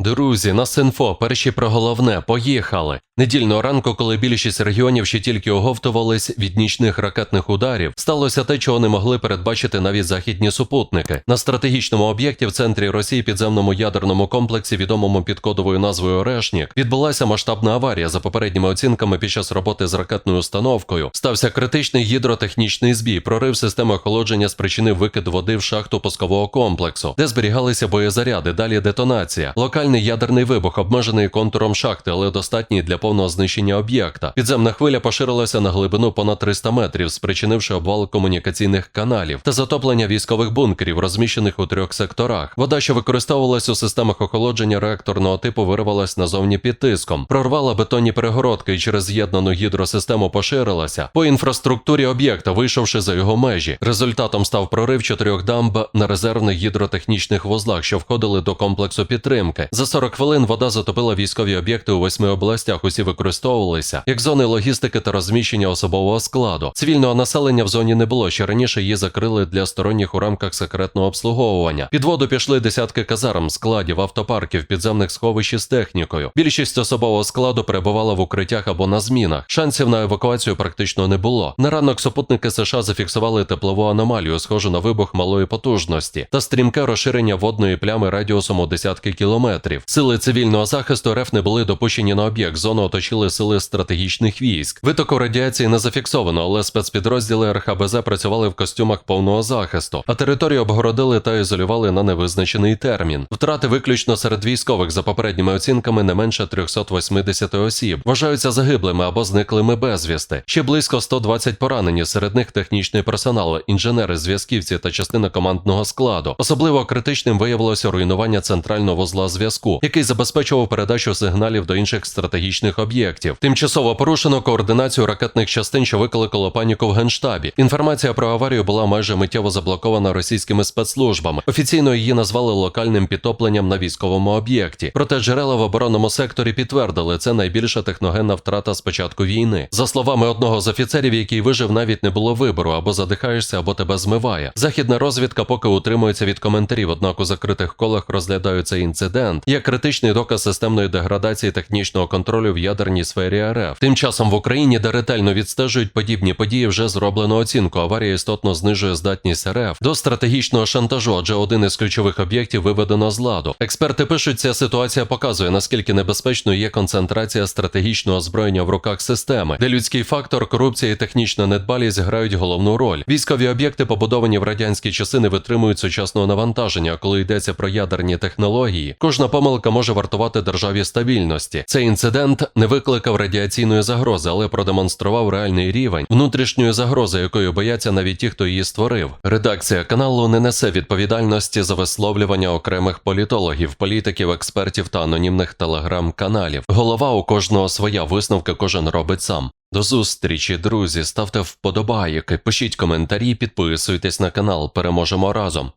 Друзі, на Синфо, перші про головне, поїхали. Недільного ранку, коли більшість регіонів ще тільки оговтувались від нічних ракетних ударів, сталося те, чого не могли передбачити навіть західні супутники. На стратегічному об'єкті в центрі Росії підземному ядерному комплексі, відомому під кодовою назвою Орешнік, відбулася масштабна аварія. За попередніми оцінками, під час роботи з ракетною установкою стався критичний гідротехнічний збій. Прорив системи охолодження спричинив викид води в шахту пускового комплексу, де зберігалися боєзаряди. Далі детонація. Локальний ядерний вибух, обмежений контуром шахти, але достатній для повного знищення об'єкта. Підземна хвиля поширилася на глибину понад 300 метрів, спричинивши обвал комунікаційних каналів та затоплення військових бункерів, розміщених у трьох секторах. Вода, що використовувалась у системах охолодження реакторного типу, вирвалась назовні під тиском, прорвала бетонні перегородки і через з'єднану гідросистему поширилася по інфраструктурі об'єкта, вийшовши за його межі. Результатом став прорив чотирьох дамб на резервних гідротехнічних вузлах, що входили до комплексу підтримки. За 40 хвилин вода затопила військові об'єкти у восьми областях. Усі використовувалися як зони логістики та розміщення особового складу. Цивільного населення в зоні не було. Ще раніше її закрили для сторонніх у рамках секретного обслуговування. Під воду пішли десятки казарм, складів, автопарків, підземних сховищ із технікою. Більшість особового складу перебувала в укриттях або на змінах. Шансів на евакуацію практично не було. На ранок супутники США зафіксували теплову аномалію, схожу на вибух малої потужності, та стрімке розширення водної плями радіусом у десятки кілометрів. Сили цивільного захисту РФ не були допущені на об'єкт. Зону оточили сили стратегічних військ. Витоку радіації не зафіксовано, але спецпідрозділи РХБЗ працювали в костюмах повного захисту, а територію обгородили та ізолювали на невизначений термін. Втрати виключно серед військових за попередніми оцінками не менше 380 осіб. Вважаються загиблими або зниклими безвісти. Ще близько 120 поранені. Серед них технічний персонал, інженери, зв'язківці та частина командного складу. Особливо критичним виявилося руйнування центрального вузла зв'язку, який забезпечував передачу сигналів до інших стратегічних об'єктів. Тимчасово порушено координацію ракетних частин, що викликало паніку в генштабі. Інформація про аварію була майже миттєво заблокована російськими спецслужбами. Офіційно її назвали локальним підтопленням на військовому об'єкті. Проте джерела в оборонному секторі підтвердили, це найбільша техногенна втрата з початку війни. За словами одного з офіцерів, який вижив, навіть не було вибору або задихаєшся, або тебе змиває. Західна розвідка поки утримується від коментарів, однак у закритих колах розглядають цей інцидент як критичний доказ системної деградації технічного контролю в ядерній сфері РФ. Тим часом в Україні, де ретельно відстежують подібні події, вже зроблено оцінку. Аварія істотно знижує здатність РФ до стратегічного шантажу, адже один із ключових об'єктів виведено з ладу. Експерти пишуть, ця ситуація показує наскільки небезпечною є концентрація стратегічного озброєння в руках системи, де людський фактор, корупція і технічна недбалість грають головну роль. Військові об'єкти, побудовані в радянські часи, не витримують сучасного навантаження. Коли йдеться про ядерні технології, кожна помилка може вартувати державі стабільності. Цей інцидент не викликав радіаційної загрози, але продемонстрував реальний рівень внутрішньої загрози, якою бояться навіть ті, хто її створив. Редакція каналу не несе відповідальності за висловлювання окремих політологів, політиків, експертів та анонімних телеграм-каналів. Голова у кожного своя висновки кожен робить сам. До зустрічі, друзі. Ставте вподобайки, пишіть коментарі, підписуйтесь на канал. Переможемо разом.